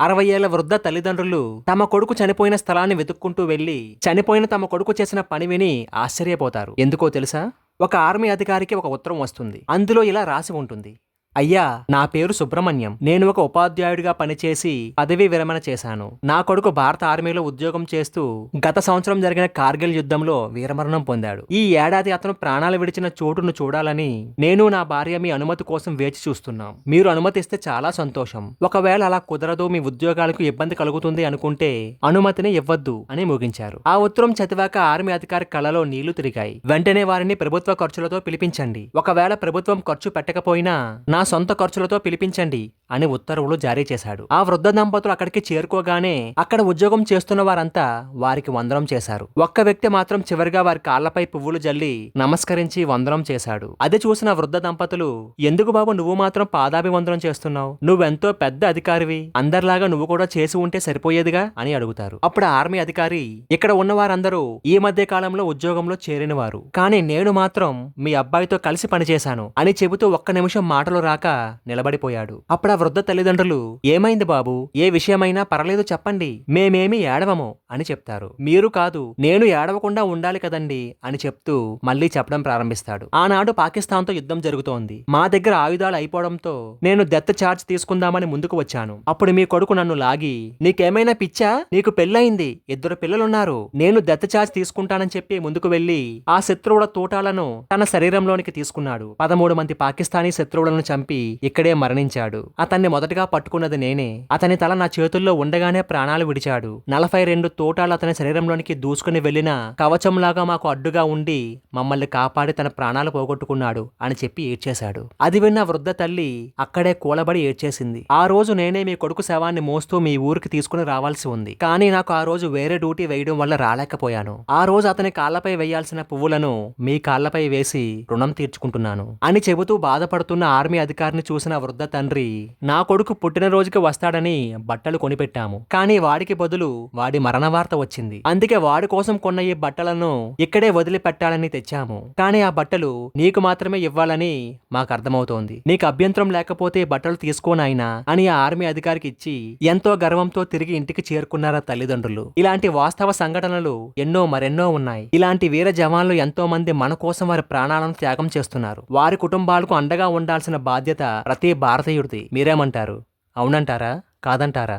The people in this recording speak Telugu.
అరవై ఏళ్ళ వృద్ధ తల్లిదండ్రులు తమ కొడుకు చనిపోయిన స్థలాన్ని వెతుక్కుంటూ వెళ్ళి చనిపోయిన తమ కొడుకు చేసిన పని విని ఆశ్చర్యపోతారు. ఎందుకో తెలుసా? ఒక ఆర్మీ అధికారికి ఒక ఉత్తరం వస్తుంది. అందులో ఇలా రాసి ఉంటుంది. అయ్యా నా పేరు సుబ్రహ్మణ్యం. నేను ఒక ఉపాధ్యాయుడిగా పనిచేసి పదవీ విరమణ చేశాను. నా కొడుకు భారత ఆర్మీలో ఉద్యోగం చేస్తూ గత సంవత్సరం జరిగిన కార్గిల్ యుద్ధంలో వీరమరణం పొందాడు. ఈ ఏడాది అతను ప్రాణాలు విడిచిన చోటును చూడాలని నేను నా భార్య మీ అనుమతి కోసం వేచి చూస్తున్నాం. మీరు అనుమతిస్తే చాలా సంతోషం. ఒకవేళ అలా కుదరదు మీ ఉద్యోగాలకు ఇబ్బంది కలుగుతుంది అనుకుంటే అనుమతిని ఇవ్వద్దు అని ముగించారు. ఆ ఉత్తరం చదివాక ఆర్మీ అధికారి కళలో నీళ్ళు తిరిగాయి. వెంటనే వారిని ప్రభుత్వ ఖర్చులతో పిలిపించండి. ఒకవేళ ప్రభుత్వం ఖర్చు పెట్టకపోయినా నా సొంత ఖర్చులతో పిలిపించండి అని ఉత్తర్వులు జారీ చేశాడు. ఆ వృద్ధ దంపతులు అక్కడికి చేరుకోగానే అక్కడ ఉద్యోగం చేస్తున్న వారంతా వారికి వందనం చేశారు. ఒక్క వ్యక్తి మాత్రం చివరిగా వారి కాళ్ళపై పువ్వులు జల్లి నమస్కరించి వందనం చేశాడు. అది చూసిన వృద్ధ దంపతులు ఎందుకు బాబు నువ్వు మాత్రం పాదాభివందనం చేస్తున్నావు? నువ్వెంతో పెద్ద అధికారివి. అందరిలాగా నువ్వు కూడా చేసి ఉంటే సరిపోయేదిగా? అని అడుగుతారు. అప్పుడు ఆర్మీ అధికారి ఇక్కడ ఉన్న వారందరూ ఈ మధ్య కాలంలో ఉద్యోగంలో చేరినవారు. కానీ నేను మాత్రం మీ అబ్బాయితో కలిసి పనిచేశాను అని చెబుతూ ఒక్క నిమిషం మాటలు కాక నిలబడిపోయాడు. అప్పుడు ఆ వృద్ధ తల్లిదండ్రులు ఏమైంది బాబు? ఏ విషయమైనా పర్లేదు చెప్పండి. మేమేమి ఏడవము అని చెప్తారు. మీరు కాదు నేను ఏడవకుండా ఉండాలి కదండి అని చెప్తూ మళ్ళీ చెప్పడం ప్రారంభిస్తాడు. ఆనాడు పాకిస్తాన్తో యుద్ధం జరుగుతోంది. మా దగ్గర ఆయుధాలు అయిపోవడంతో నేను డెత్ చార్జ్ తీసుకుందామని ముందుకు వచ్చాను. అప్పుడు మీ కొడుకు నన్ను లాగి నీకేమైనా పిచ్చా? నీకు పెళ్ళయింది. ఇద్దరు పిల్లలున్నారు. నేను డెత్ చార్జ్ తీసుకుంటానని చెప్పి ముందుకు వెళ్ళి ఆ శత్రువుల తోటాలను తన శరీరంలోనికి తీసుకున్నాడు. పదమూడు మంది పాకిస్తానీ శత్రువులను చంపి ఇక్కడే మరణించాడు. అతన్ని మొదటగా పట్టుకున్నది నేనే. అతని తల నా చేతుల్లో ఉండగానే ప్రాణాలు విడిచాడు. నలభై రెండు తోటాలు అతని శరీరంలోనికి దూసుకుని వెళ్ళిన కవచంలాగా మాకు అడ్డుగా ఉండి మమ్మల్ని కాపాడి తన ప్రాణాలు పోగొట్టుకున్నాడు అని చెప్పి ఏడ్చేశాడు. అది విన్న వృద్ధ తల్లి అక్కడే కూలబడి ఏడ్చేసింది. ఆ రోజు నేనే మీ కొడుకు శవాన్ని మోస్తూ మీ ఊరికి తీసుకుని రావాల్సి ఉంది. కానీ నాకు ఆ రోజు వేరే డ్యూటీ వేయడం వల్ల రాలేకపోయాను. ఆ రోజు అతని కాళ్ళపై వేయాల్సిన పువ్వులను మీ కాళ్ళపై వేసి రుణం తీర్చుకుంటున్నాను అని చెబుతూ బాధపడుతున్న ఆర్మీ అధికారిని చూసిన వృద్ధ తండ్రి నా కొడుకు పుట్టినరోజుకి వస్తాడని బట్టలు కొనిపెట్టాము. కానీ వాడికి బదులు వాడి మరణ వార్త వచ్చింది. అందుకే వాడి కోసం కొన్న ఈ బట్టలను ఇక్కడే వదిలిపెట్టాలని తెచ్చాము. కానీ ఆ బట్టలు నీకు మాత్రమే ఇవ్వాలని మాకు అర్థమవుతోంది. నీకు అభ్యంతరం లేకపోతే బట్టలు తీసుకోనాయినా అని ఆ ఆర్మీ అధికారికి ఇచ్చి ఎంతో గర్వంతో తిరిగి ఇంటికి చేరుకున్నారా తల్లిదండ్రులు. ఇలాంటి వాస్తవ సంఘటనలు ఎన్నో మరెన్నో ఉన్నాయి. ఇలాంటి వీర జవాన్లు ఎంతో మంది మన కోసం వారి ప్రాణాలను త్యాగం చేస్తున్నారు. వారి కుటుంబాలకు అండగా ఉండాల్సిన బాధ్యత ప్రతి భారతీయుడిది. మీరేమంటారు? అవునంటారా? కాదంటారా?